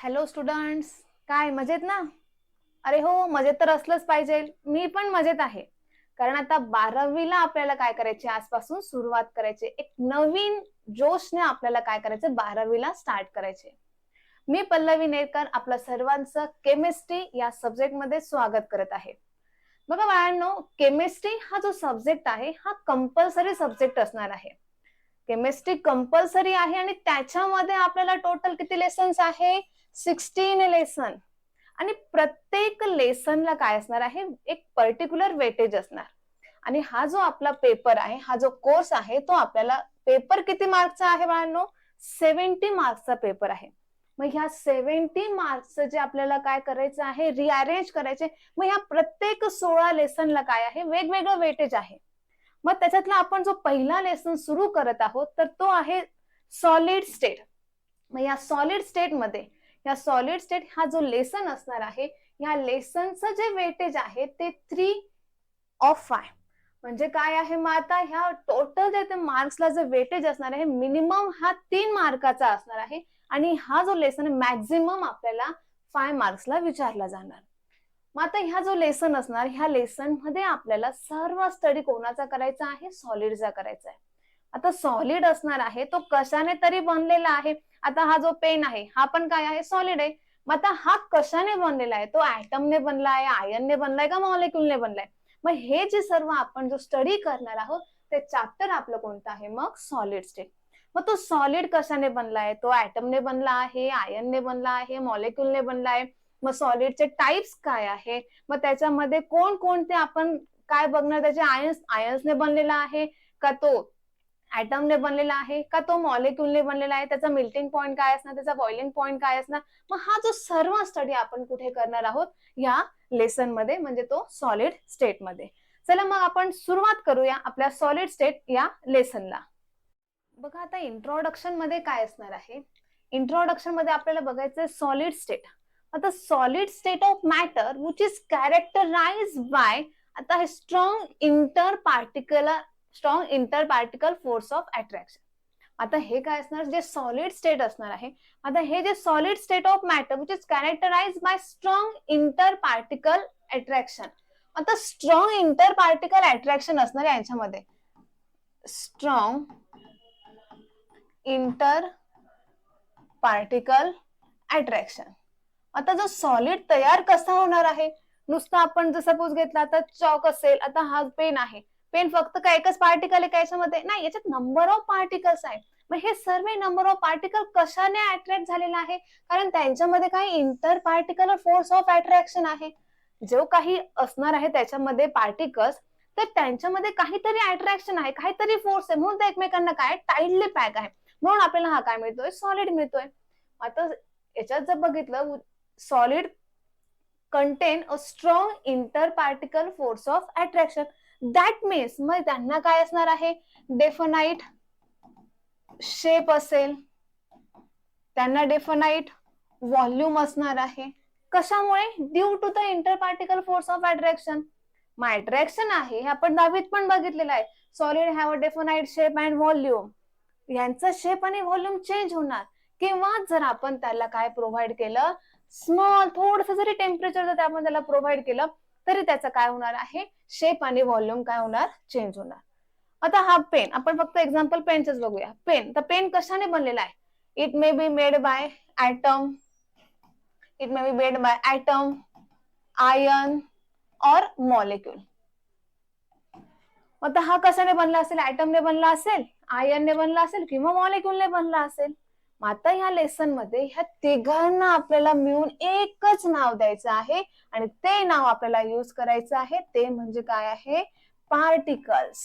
Hello students काय मजेत ना? अरे हो मजेत तर असलंच पाहिजे. मी पण मजेत आहे. कारण आता बारावीला आपल्याला काय करायचे? आजपासून सुरुवात करायची. एक नवीन जोशने आपल्याला काय करायचं? बारावीला स्टार्ट करायचे. मी पल्लवी नेरकर आपल्या सर्वांचं केमिस्ट्री या सब्जेक्टमध्ये स्वागत करत आहे. बघा बाळांनो केमिस्ट्री हा जो सब्जेक्ट आहे हा कंपल्सरी सब्जेक्ट असणार आहे. केमिस्ट्री कंपल्सरी आहे आणि त्याच्यामध्ये आपल्याला टोटल किती लेसन्स आहे? Sixteen lesson. आणि प्रत्येक लेसनला काय असणार आहे? एक पर्टिक्युलर वेटेज असणार. आणि हा जो आपला पेपर आहे हा जो कोर्स आहे तो आपल्याला पेपर किती मार्कचा आहे बाळांनो? सेव्हन्टी मार्क्सचा पेपर आहे. मग ह्या सेव्हन्टी मार्क्सचं जे आपल्याला काय करायचं आहे? रिअरेंज करायचे. मग ह्या प्रत्येक सोळा लेसनला काय आहे? वेगवेगळं वेटेज आहे. मग त्याच्यातला आपण जो पहिला लेसन सुरू करत आहोत तर तो आहे सॉलिड स्टेट. मग या सॉलिड स्टेटमध्ये या सॉलिड स्टेट हा जो लेसन असणार आहे या लेसनचं जे वेटेज आहे ते थ्री ऑफ फाय म्हणजे काय आहे मग आता? ह्या टोटल जे मार्क्सला जे वेटेज असणार आहे मिनिमम हा तीन मार्काचा असणार आहे आणि हा जो लेसन मॅक्झिमम आपल्याला फाय मार्क्सला विचारला जाणार. मग आता ह्या जो लेसन असणार ह्या लेसनमध्ये आपल्याला सर्व स्टडी कोणाचा करायचा आहे? सॉलिडचा करायचा आहे. आता सॉलिड असणार आहे तो कशाने तरी बनलेला आहे. आता हा जो पेन आहे हा पण काय आहे? सॉलिड आहे. मग आता हा कशाने बनलेला आहे? तो ऍटमने बनला आहे आयनने बनलाय का मॉलिक्युलने बनलाय मग हे जे सर्व आपण जो स्टडी करणार आहोत ते चॅप्टर आपलं कोणतं आहे? मग सॉलिड स्टेट मग तो सॉलिड कशाने बनला आहे? तो ऍटमने बनला आहे आयनने बनला आहे मॉलिक्युलने बनला आहे. मग सॉलिडचे टाइप्स काय आहे? मग त्याच्यामध्ये कोण कोणते आपण काय बघणार? त्याचे आयन्स आयन्सने बनलेला आहे का तो? ऍटमने बनलेला आहे का तो मॉलिक्युलने बनलेला आहे त्याचा मिल्टिंग पॉईंट काय असणार त्याचा बॉइलिंग पॉईंट काय असणार? मग हा जो सर्व स्टडी आपण कुठे करणार आहोत या लेसनमध्ये म्हणजे तो सॉलिड स्टेटमध्ये. चला मग आपण सुरुवात करूया आपल्या सॉलिड स्टेट या लेसनला बघा आता इंट्रोडक्शनमध्ये काय असणार आहे? इंट्रोडक्शनमध्ये आपल्याला बघायचं सॉलिड स्टेट आता solid state of matter which is characterise by आता हे strong interparticular strong interparticle force of attraction आता हे काय असणार? जे सॉलिड स्टेट असणार आहे. आता हे जे solid state of matter which is characterize by strong inter particle attraction आता स्ट्रॉंग इंटर पार्टिकल अट्रॅक्शन असणार आहे यांच्यामध्ये. स्ट्रॉंग इंटर पार्टिकल अट्रॅक्शन आता जो सॉलिड तयार कसा होणार आहे? नुसता आपण जर सपोज घेतला तर चॉक असेल. आता हा पेन आहे. पेन फक्त काय एकच पार्टिकल आहे का याच्यामध्ये नाही याच्यात नंबर ऑफ पार्टिकल्स आहेत मग हे सर्व नंबर ऑफ पार्टिकल कशाने अट्रॅक्ट झालेला आहे? कारण त्यांच्यामध्ये काही inter particle force of attraction आहे. जो काही असणार आहे त्याच्यामध्ये पार्टिकल्स तर त्यांच्यामध्ये काहीतरी अट्रॅक्शन आहे काहीतरी फोर्स आहे. म्हणून ते एकमेकांना काय? टाईटली पॅक आहे. म्हणून आपल्याला हा काय मिळतोय? सॉलिड मिळतोय. आता याच्यात जर बघितलं solid contain a strong inter particle force of attraction that means मग त्यांना काय असणार आहे? डेफनाईट शेप असेल. त्यांना डेफनाईट व्हॉल्यूम असणार आहे. कशामुळे? Due to the inter particle force of attraction. मग अट्रॅक्शन आहे हे आपण दहावीत पण बघितलेलं आहे. Solid have a definite shape and volume. यांचं शेप आणि व्हॉल्यूम चेंज होणार. किंवा जर आपण त्याला काय प्रोव्हाइड केलं स्मॉल थोडस जरी टेम्परेचर जर आपण त्याला प्रोव्हाइड केलं तरी त्याचं काय होणार आहे? शेप आणि व्हॉल्यूम काय होणार? चेंज होणार. आता हा पेन आपण फक्त एक्झाम्पल पेनच बघूया. पेन तर पेन कशाने बनलेला आहे? It may be made by atom it may be made by atom ion और मॉलिक्यूल आता हा कशाने बनला असेल? ऍटमने बनला असेल आयनने बनला असेल किंवा मॉलिक्युलने बनला असेल? आता ह्या लेसनमध्ये ह्या तिघांना आपल्याला मिळून एकच नाव द्यायचं आहे. आणि ते नाव आपल्याला युज करायचं आहे. ते म्हणजे काय आहे? पार्टिकल्स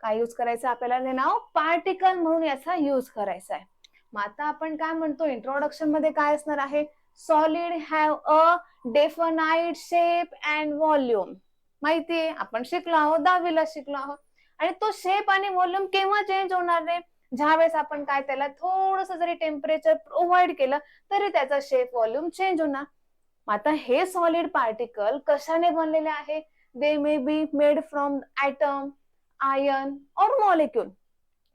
काय युज करायचं आपल्याला? ते नाव पार्टिकल म्हणून याचा युज करायचा आहे. मग आता आपण काय म्हणतो? इंट्रोडक्शनमध्ये काय असणार आहे? Solid have a definite shape and volume माहितीये? आपण शिकलो आहोत दहावीला शिकलो आहोत. आणि तो शेप आणि व्हॉल्युम केव्हा चेंज होणार ज्या वेळेस आपण काय त्याला थोडस जरी टेम्परेचर प्रोव्हाइड केलं तरी त्याचा शेप व्हॉल्यूम चेंज होणार. आता हे सॉलिड पार्टिकल कशाने बनलेले आहे? They may be made from atom ion और मॉलिक्यूल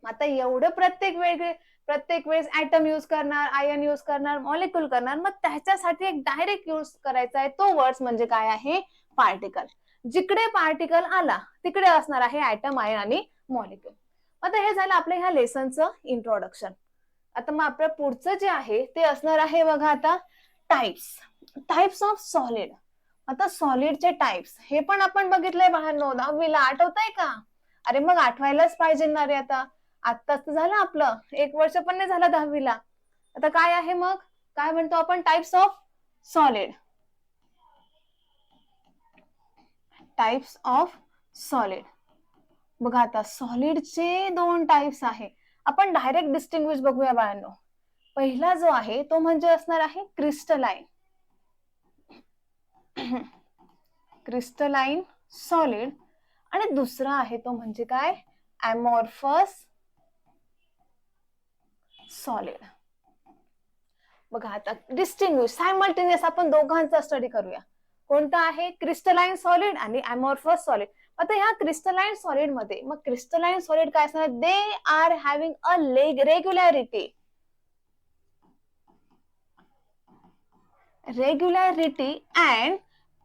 आता एवढं प्रत्येक वेगळे प्रत्येक वेळेस ऍटम युज करणार आयन युज करणार मॉलिक्युल करणार मग त्याच्यासाठी एक डायरेक्ट युज करायचा आहे तो वर्ड्स म्हणजे काय आहे? पार्टिकल जिकडे पार्टिकल आला तिकडे असणार आहे ऍटम आयन आणि मॉलिक्युल आता हे झालं आपल्या ह्या लेसनचं इंट्रोडक्शन आता मग आपलं पुढचं जे आहे ते असणार आहे बघा आता टाइप्स टाइप्स ऑफ सॉलिड आता सॉलिडचे टाइप्स हे पण आपण बघितलंय बाहेर दहावीला आठवतंय का? अरे मग आठवायलाच पाहिजे ना रे आता. आत्ताच तर झालं आपलं. एक वर्ष पण नाही झालं दहावीला. आता काय आहे मग? काय म्हणतो आपण? Types of solid types of solid बघा आता सॉलिडचे दोन टाइप्स आहे. आपण डायरेक्ट डिस्टिंग्विश बघूया बाळांनो. पहिला जो आहे तो म्हणजे असणार आहे क्रिस्टलाईन क्रिस्टलाईन सॉलिड आणि दुसरा आहे तो म्हणजे काय? अमॉर्फस सॉलिड बघा आता डिस्टिंग्विश सायमल्टेनियस आपण दोघांचा स्टडी करूया. कोणता आहे? क्रिस्टलाईन सॉलिड आणि अमॉर्फस सॉलिड आता ह्या क्रिस्टलाइन सॉलिडमध्ये मग क्रिस्टलाइन सॉलिड काय असणार? They are having a leg regularity regularity and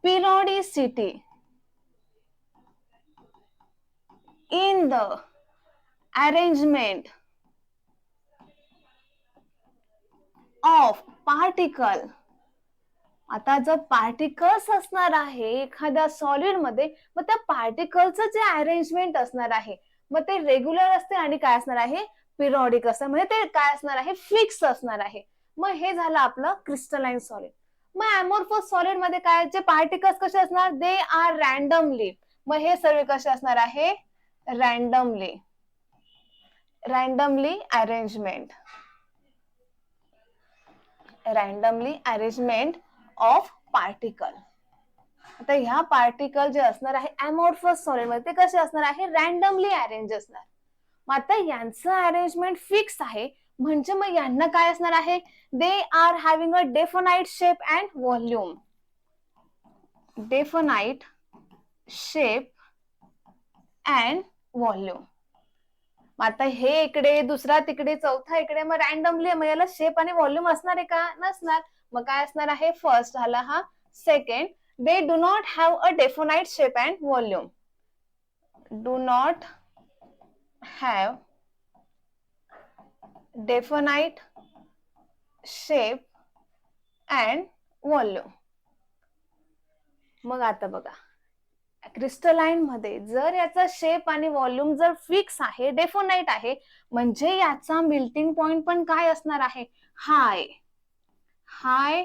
periodicity in the arrangement of particle आता जर पार्टिकल्स असणार आहे एखाद्या सॉलिडमध्ये मग त्या पार्टिकलचं जे अरेंजमेंट असणार आहे मग ते रेग्युलर असते आणि काय असणार आहे? पिरियडिक असणार म्हणजे ते काय असणार आहे? फिक्स असणार आहे. मग हे झालं आपलं क्रिस्टलाइन सॉलिड मग अमोर्फोस सॉलिडमध्ये काय? जे पार्टिकल्स कसे असणार? दे आर रॅन्डमली मग हे सर्व कसे असणार आहे? Randomly randomly arrangement randomly arrangement of particle आता ह्या पार्टिकल जे असणार आहे अमोर्फस सॉलिडमध्ये ते कसे असणार आहे? रॅन्डमली अरेंज असणार. मग आता यांचं अरेंजमेंट फिक्स आहे. म्हणजे मग यांना काय असणार आहे? They are having a definite shape and volume definite shape and volume आता हे इकडे दुसरा तिकडे चौथा इकडे मग रॅन्डमली मग याला शेप आणि व्हॉल्यूम असणार आहे का? नसणार. मग काय असणार आहे? फर्स्ट झाला हा second they do not have a definite shape and volume do not have definite shape and volume मग आता बघा. क्रिस्टलाइनमध्ये जर याचा शेप आणि व्हॉल्यूम जर फिक्स आहे डेफोनाइट आहे म्हणजे याचा मिल्टिंग पॉइंट पण काय असणार आहे? हाय हाय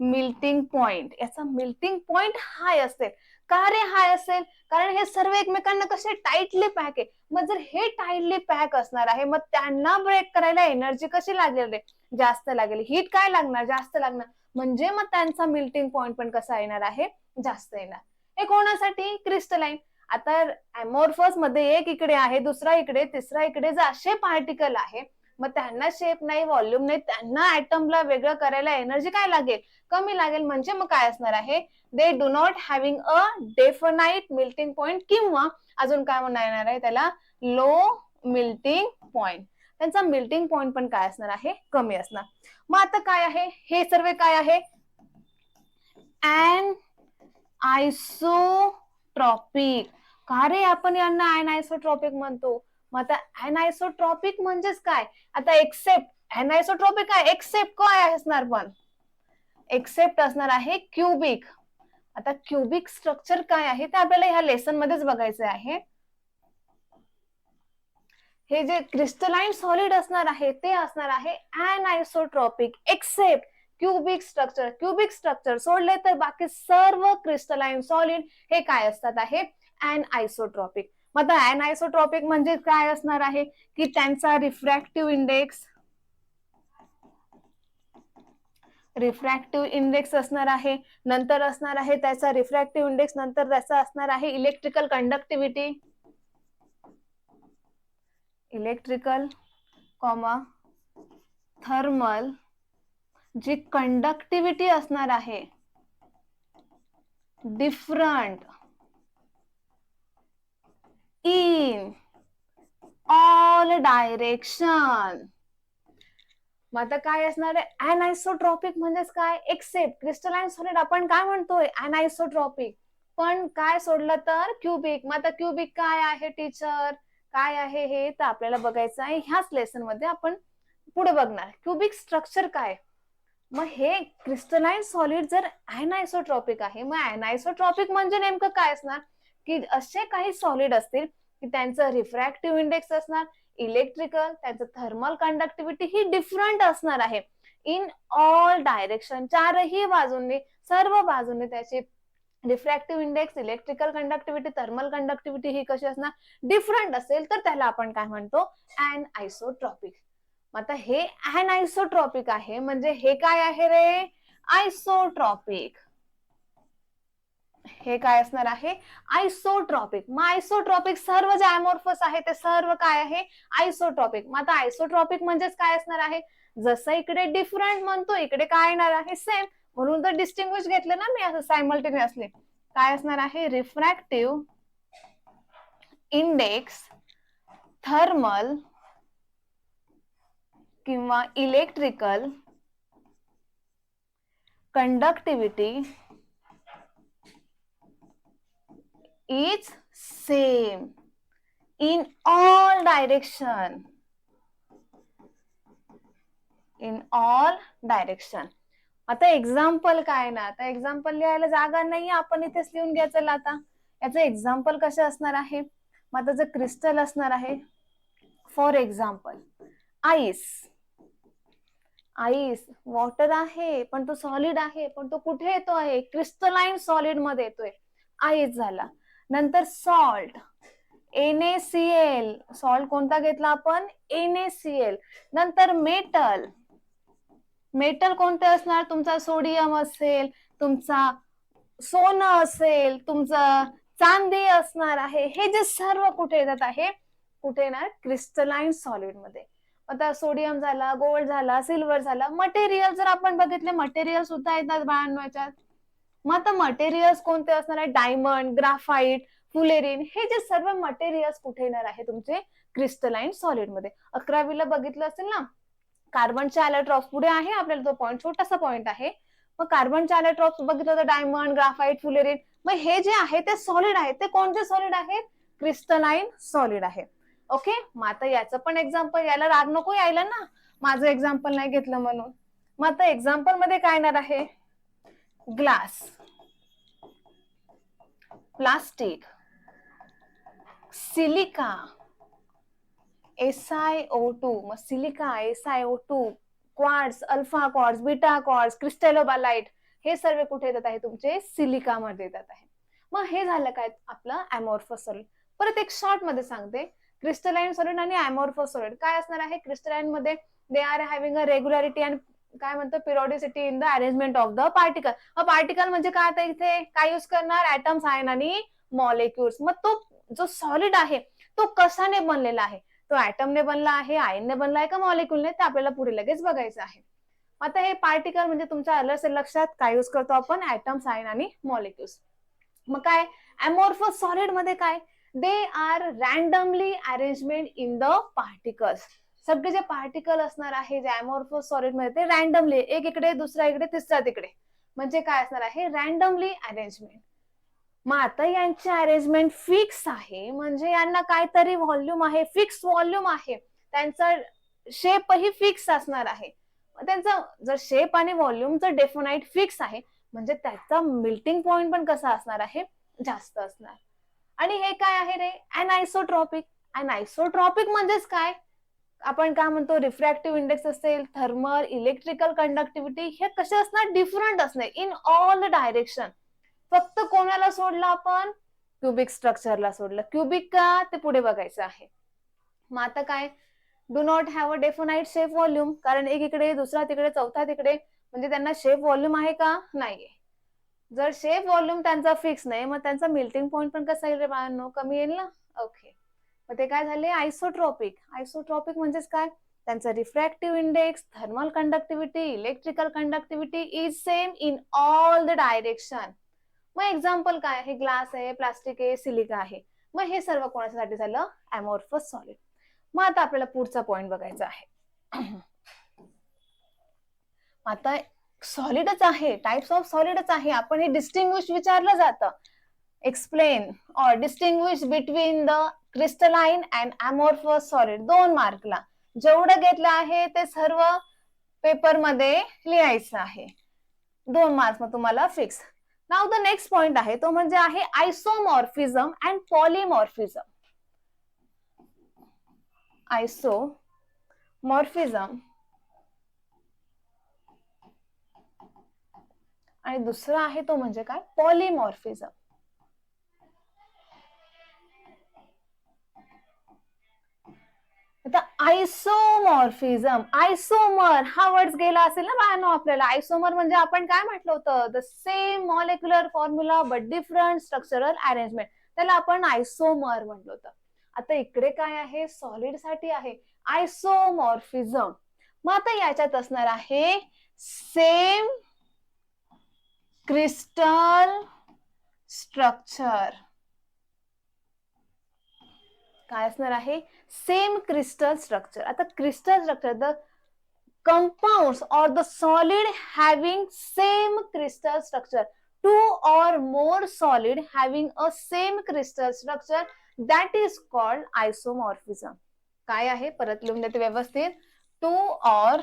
मिल्टिंग पॉइंट याचा मिल्टिंग पॉइंट हाय असेल. का रे हाय असेल? कारण हे सर्व एकमेकांना कसे टाईटली पॅक आहे. मग जर हे टाईटली पॅक असणार आहे मग त्यांना ब्रेक करायला एनर्जी कशी लागेल रे? जास्त लागेल. हीट काय लागणार? जास्त लागणार. म्हणजे मग त्यांचा मिल्टिंग पॉइंट पण कसा येणार आहे? जास्त येणार. हे कोणासाठी? क्रिस्टलाईन आता अमोर्फसमध्ये एक इकडे आहे दुसरा इकडे तिसरा इकडे जर असे पार्टिकल आहे मग त्यांना शेप नाही व्हॉल्यूम नाही त्यांना ऍटमला वेगळं करायला एनर्जी काय लागेल? कमी लागेल म्हणजे मग काय असणार आहे? They do not having a definite melting point किंवा अजून काय म्हणणार येणार आहे त्याला? लो मिल्टिंग पॉइंट त्यांचा मिल्टिंग पॉइंट पण काय असणार आहे? कमी असणार. मग आता काय आहे? हे सर्व काय आहे? अँड आयसोट्रॉपिक का रे आपण यांना अनआयसोट्रॉपिक म्हणतो? मग आता अनायसोट्रॉपिक म्हणजेच काय? आता एक्सेप्ट अनायसोट्रॉपिक काय एक्सेप्ट काय असणार पण? एक्सेप्ट असणार आहे क्युबिक आता क्युबिक स्ट्रक्चर काय आहे? ते आपल्याला ह्या लेसन मध्येच बघायचं आहे. हे जे क्रिस्टलाइन सॉलिड असणार आहे ते असणार आहे anisotropic except cubic structure cubic structure सोडले तर बाकी सर्व क्रिस्टलाइन सॉलिड हे काय असतात आहे? अन आयसोट्रॉपिक मग आता अनआयसोट्रॉपिक म्हणजे काय असणार आहे? की त्यांचा रिफ्रॅक्टिव्ह इंडेक्स रिफ्रॅक्टिव्ह इंडेक्स असणार आहे नंतर असणार आहे त्याचा रिफ्रॅक्टिव्ह इंडेक्स नंतर त्याचा असणार आहे electrical conductivity electrical comma thermal जी कंडक्टिव्हिटी असणार आहे डिफरंट इन ऑल डायरेक्शन मग आता काय असणार आहे? अनआयसोट्रॉपिक म्हणजेच काय? एक्सेप्ट क्रिस्टलाइन सॉलिड आपण काय म्हणतोय? अनआयसोट्रॉपिक पण काय सोडलं तर क्युबिक मग आता क्युबिक काय आहे टीचर काय आहे हे तर आपल्याला बघायचं आहे. ह्याच लेसनमध्ये आपण पुढे बघणार. क्युबिक स्ट्रक्चर काय? मग हे क्रिस्टलाइन सॉलिड जर अनआयसोट्रॉपिक आहे मग अनआयसोट्रॉपिक म्हणजे नेमकं काय असणार? की असे काही सॉलिड असतील की त्यांचं रिफ्रॅक्टिव्ह इंडेक्स असणार इलेक्ट्रिकल त्यांचं थर्मल कंडक्टिव्हिटी ही डिफरंट असणार आहे. इन ऑल डायरेक्शन चारही बाजूंनी सर्व बाजूंनी त्याची refractive index electrical conductivity thermal conductivity ही कशी असणार? डिफरंट असेल तर त्याला आपण काय म्हणतो? अँड आयसोट्रॉपिक आता हे अँड आयसोट्रॉपिक आहे म्हणजे हे काय आहे रे? आयसोट्रॉपिक हे काय असणार आहे? आयसोट्रॉपिक मग आयसोट्रॉपिक सर्व जे आयमोर्फस आहे ते सर्व काय आहे? आयसोट्रॉपिक मग आता आयसोट्रॉपिक म्हणजेच काय असणार आहे? जसं इकडे डिफरंट म्हणतो इकडे काय येणार आहे? सेम म्हणून तर डिस्टिंग्विश घेतलं ना मी असं सायमल्टेनियसली काय असणार आहे? रिफ्रॅक्टिव्ह इंडेक्स थर्मल किंवा electrical conductivity is same in all direction in all direction आता एक्झाम्पल काय ना? आता एक्झाम्पल लिहायला जागा नाही आपण इथेच लिहून घ्यायचं आता. याचं एक्झाम्पल कसे असणार आहे? मग आता जे क्रिस्टल असणार आहे for example ice ice water आहे पण तो सॉलिड आहे पण तो कुठे येतो आहे क्रिस्टलाइन सॉलिडमध्ये येतोय. आईस झाला. नंतर सॉल्ट एनएसीएल सॉल्ट कोणता घेतला आपण? एनएसीएल नंतर मेटल मेटल कोणते असणार? तुमचा सोडियम असेल तुमचा सोनं असेल तुमचं चांदी असणार आहे. हे जे सर्व कुठे येतात आहे? कुठे येणार? क्रिस्टलाइन सॉलिडमध्ये. आता सोडियम झाला गोल्ड झाला सिल्वर झाला. मटेरियल जर आपण बघितले मटेरियल सुद्धा येतात बाळांनो याच्यात. मग आता मटेरियल्स कोणते असणार आहे डायमंड ग्राफाईट फुलेरिन हे जे सर्व मटेरियल्स कुठे येणार आहे तुमचे? क्रिस्टलाइन सॉलिडमध्ये. अकरावीला बघितलं असेल ना? कार्बनच्या अलॅट्रॉप्स पुढे आहे आपल्याला तो पॉईंट छोटासा पॉईंट आहे. मग कार्बनच्या अलॅट्रॉप्स बघितलं तर डायमंड ग्राफाईट फुलेरिन मग हे जे आहे ते सॉलिड आहे. ते कोणते सॉलिड आहेत? क्रिस्टलाइन सॉलिड आहे. ओके मग आता याचं पण एक्झाम्पल यायला राग नको यायला ना. माझं एक्झाम्पल नाही घेतलं म्हणून. मग आता एक्झाम्पलमध्ये काय येणार आहे? ग्लास. प्लास्टिक. सिलिका. SiO2 मग silica SiO2 quartz alpha quartz beta quartz cristobalite. हे सर्व कुठे येतात आहे? तुमचे सिलिका मध्ये येतात आहे. मग हे झालं काय? आपलं अमोर्फस सॉलिड परत एक शॉर्टमध्ये सांगते. क्रिस्टलाइन सॉलिड आणि अमोर्फस सॉलिड काय असणार आहे? क्रिस्टलाइनमध्ये they are having a regularity and काय म्हणतो periodicity in the arrangement of the particle मग पार्टिकल म्हणजे काय आता इथे काय युज करणार? ऍटम्स आयन आणि मॉलिक्युल्स मग तो जो सॉलिड आहे तो कशाने बनलेला आहे? तो ऍटमने बनला आहे आयनने बनला आहे का मॉलिक्युलने ते आपल्याला पुढे लगेच बघायचं आहे. आता हे पार्टिकल म्हणजे तुमच्या अलर्स लक्षात काय युज करतो आपण? ऍटम्स आयन आणि मॉलिक्युल्स मग काय? अमोर्फस सॉलिडमध्ये काय? They are randomly arrangement in the particles सगळे जे पार्टिकल असणार आहे जे अमोर्फस सॉलिडमध्ये ते रॅन्डमली एक इकडे दुसरा इकडे तिसरा तिकडे. म्हणजे काय असणार आहे? रॅन्डमली अरेंजमेंट मग आता यांची अरेंजमेंट फिक्स आहे. म्हणजे यांना काहीतरी व्हॉल्यूम आहे फिक्स व्हॉल्यूम आहे. त्यांचा शेपही फिक्स असणार आहे. त्यांचा जर शेप आणि व्हॉल्यूमचं डेफोनाईट फिक्स आहे म्हणजे त्याचा मिल्टिंग पॉइंट पण कसा असणार आहे? जास्त असणार. आणि हे काय आहे रे? अनआयसोट्रॉपिक अनआयसोट्रॉपिक म्हणजेच काय? आपण काय म्हणतो रिफ्रॅक्टिव्ह इंडेक्स असेल थर्मल इलेक्ट्रिकल कंडक्टिव्हिटी हे कसे असणार? डिफरंट असणार. इन ऑल द डायरेक्शन फक्त कोणाला सोडलं आपण? क्युबिक स्ट्रक्चरला सोडलं. क्युबिक का? ते पुढे बघायचं आहे. मग आता काय? Do not have a definite shape volume कारण एक इकडे दुसरा तिकडे चौथा तिकडे. म्हणजे त्यांना शेप व्हॉल्यूम आहे का? नाहीये. जर शेप व्हॉल्यूम त्यांचा फिक्स नाही मग त्यांचा मिल्टिंग पॉईंट पण कसा येईल रे बाळांनो? कमी येईल ना? ओके मग ते काय झाले? आयसोट्रॉपिक आयसोट्रॉपिक म्हणजेच काय? त्यांचा refractive index thermal conductivity electrical conductivity is same in all the direction मग एक्झाम्पल काय? हे ग्लास आहे प्लास्टिक आहे सिलिका आहे. मग हे सर्व कोणासाठी झालं? अमोर्फस सॉलिड मग आता आपल्याला पुढचा पॉइंट बघायचा आहे. आता सॉलिडच आहे. टाइप्स ऑफ सॉलिडच आहे. आपण हे डिस्टिंग्विश विचारलं जातं. Explain or distinguish between the crystalline and amorphous solid दोन मार्कला जेवढं घेतलं आहे ते सर्व पेपरमध्ये लिहायचं आहे. दोन मार्क्स मग तुम्हाला फिक्स नाव द नेक्स्ट पॉइंट आहे तो म्हणजे आहे आयसोमॉर्फिझम अँड पॉलिमॉर्फिझम आयसो मॉर्फिझम आणि दुसरा आहे तो म्हणजे काय? पॉलिमॉर्फिझम आता आयसोमॉर्फिझम आयसोमर हा वर्ड गेला असेल ना बाळांनो आपल्याला. आयसोमर म्हणजे आपण काय म्हटलं होतं? The same molecular formula but different structural arrangement त्याला आपण आयसोमर म्हटलं होतं. आता इकडे काय आहे? सॉलिडसाठी आहे. आयसोमॉर्फिझम मग आता याच्यात असणार आहे सेम क्रिस्टल स्ट्रक्चर काय असणार आहे? सेम क्रिस्टल स्ट्रक्चर आता crystal structure the compound or the solid having same crystal structure two or more solid having a same crystal structure that is called isomorphism काय आहे? परत लिहून देते व्यवस्थित. Two or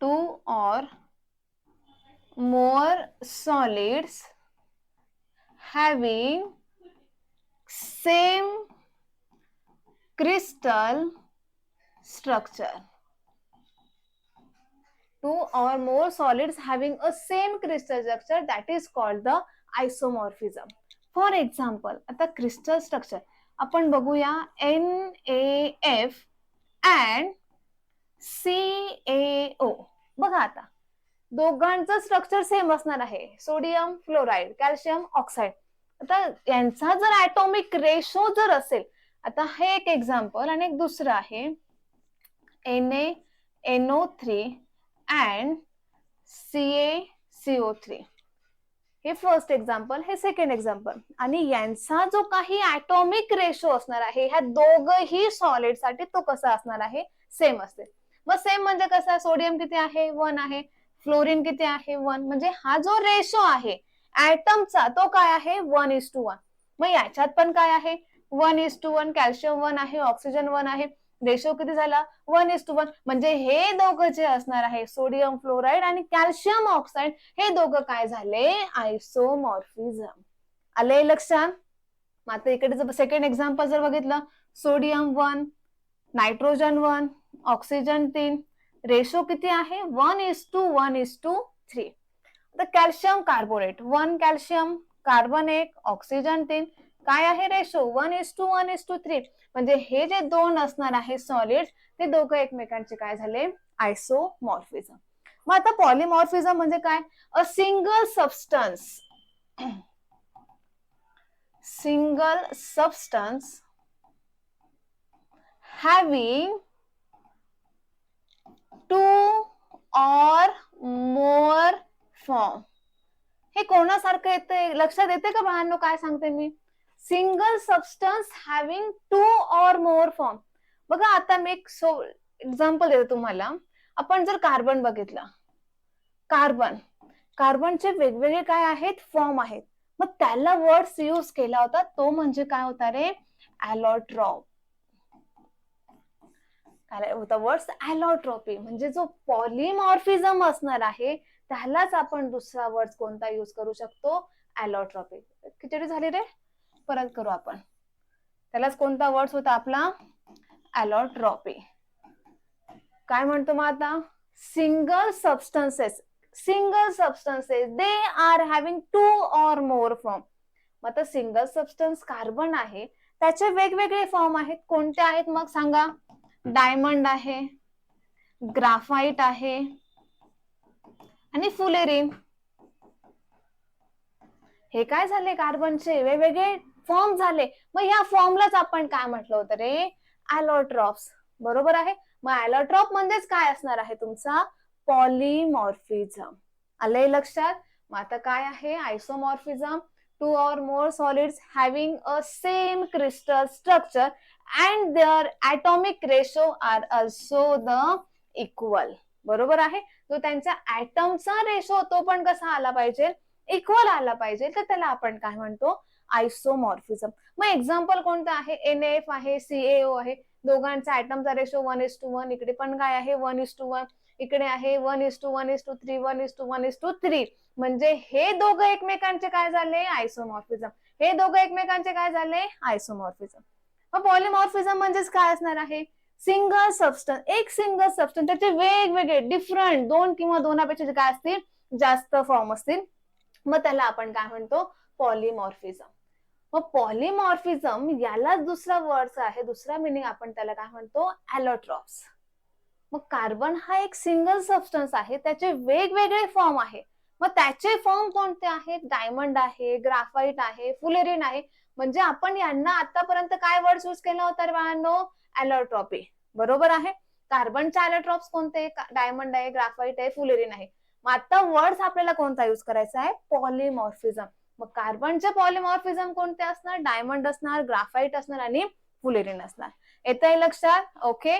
two or more solids having same crystal structure. Two or more solids having a same crystal structure that is called the isomorphism for example आता crystal structure आपण बघूया N A F and C A O बघा आता. दोघांचं structure same असणार आहे. Sodium fluoride calcium oxide आता यांचा जर ऍटॉमिक रेशो जर असेल आता हे एक एक्झाम्पल आणि एक दुसरं आहे. N A N O three and C A C O three हे फर्स्ट एक्झाम्पल हे सेकंड एक्झाम्पल आणि यांचा जो काही ऍटॉमिक रेशो असणार आहे ह्या दोघही सॉलिडसाठी तो कसा असणार आहे? सेम असेल मग सेम म्हणजे कसं? सोडियम किती आहे? वन आहे. फ्लोरीन किती आहे? वन म्हणजे हा जो रेशो आहे ऍटमचा तो काय आहे? वन इज टू वन मग याच्यात पण काय आहे? One is two one calcium one आहे ऑक्सिजन वन आहे. रेशो किती झाला? वन इज टू वन म्हणजे हे दोघं जे असणार आहे सोडियम फ्लोराईड आणि कॅल्शियम ऑक्साईड हे दोघं काय झाले? आयसोमॉर्फिझम आले लक्षात? मग आता इकडे सेकंड एक्झाम्पल जर बघितलं sodium one nitrogen one oxygen तीन. रेशो किती आहे? One is two one is two three तर calcium carbonate one calcium carbon एक ऑक्सिजन तीन काय आहे ratio one is two one is two three म्हणजे हे जे दोन असणार आहे सॉलिड ते दोघं एकमेकांचे काय झाले? आयसोमॉर्फिझम मग आता पॉलिमॉर्फिझम म्हणजे काय? A single substance single substance having two or more form हे कोणासारखं येते लक्षात येते का बाळांनो काय सांगते मी? Single substance having two or more form बघा आता मी एक सो एक्झाम्पल देते तुम्हाला. आपण जर कार्बन बघितलं. कार्बन कार्बनचे वेगवेगळे काय आहेत? फॉर्म आहेत. मग त्याला वर्ड्स यूज केला होता. तो म्हणजे काय होता रे? ॲलॉट्रॉप काय होता? वर्ड्स ॲलॉट्रॉपी म्हणजे जो पॉलिमॉर्फिझम असणार आहे त्यालाच आपण दुसरा वर्ड कोणता युज करू शकतो? ॲलॉट्रॉपी खिचडी झाली रे? परत करू आपण. त्यालाच कोणता वर्ड होता आपला? ॲलॉट्रॉपी काय म्हणतो मग आता? Single substances single substances they are having two or more form मग आता सिंगल सबस्टन्स कार्बन आहे. त्याचे वेगवेगळे फॉर्म आहेत. कोणते आहेत मग सांगा? डायमंड आहे. ग्राफाईट आहे. आणि फुलेरीन. हे काय झाले कार्बनचे? वेगवेगळे फॉर्म झाले. मग या फॉर्मलाच आपण काय म्हटलं होतं रे? ॲलोट्रॉप्स बरोबर आहे? मग ॲलोट्रॉप म्हणजेच काय असणार आहे तुमचा? पॉलिमॉर्फिझम आलंय लक्षात? मग आता काय आहे? Isomorphism two or more solids having a same crystal structure and their atomic ratio are also the equal बरोबर आहे? जो त्यांचा ऍटमचा रेशो तो पण कसा आला पाहिजे? इक्वल आला पाहिजे. तर त्याला आपण काय म्हणतो? आयसोमॉर्फिझम मग एक्झाम्पल कोणतं आहे? एन एफ आहे सीएओ आहे. दोघांचा ऍटमचा ratio one is two one इकडे पण काय आहे? वन इज टू वन इकडे आहे one is two one is two three one is two one is two three म्हणजे हे दोघं एकमेकांचे काय झाले? आयसोमॉर्फिझम हे दोघं एकमेकांचे काय झाले? आयसोमॉर्फिझम मग पॉलिमॉर्फिझम म्हणजेच काय असणार आहे? सिंगल सबस्टन्स एक सिंगल सबस्टन्स त्याचे वेगवेगळे डिफरंट दोन किंवा दोनापेक्षा काय असतील जास्त फॉर्म असतील. मग त्याला आपण काय म्हणतो? पॉलिमॉर्फिझम मग पॉलिमॉर्फिझम याला दुसरा वर्ड आहे दुसरा मिनिंग आपण त्याला काय म्हणतो? ॲलोट्रॉप्स मग कार्बन हा एक सिंगल सबस्टन्स आहे त्याचे वेगवेगळे फॉर्म आहे. मग त्याचे फॉर्म कोणते आहेत? डायमंड आहे ग्राफाईट आहे फुलेरिन आहे. म्हणजे आपण यांना आतापर्यंत काय वर्ड यूज केला होता बाळांनो? ॲलोट्रॉपी बरोबर आहे? कार्बनच्या ॲलोट्रॉप्स कोणते? डायमंड आहे ग्राफाईट आहे फुलेरिन आहे. मग आता वर्ड्स आपल्याला कोणता युज करायचा आहे? पॉलिमॉर्फिझम मग कार्बनचे पॉलिमॉर्फिझम कोणते असणार? डायमंड असणार ग्राफाईट असणार आणि फुलेरिन असणार. येत आहे लक्षात? ओके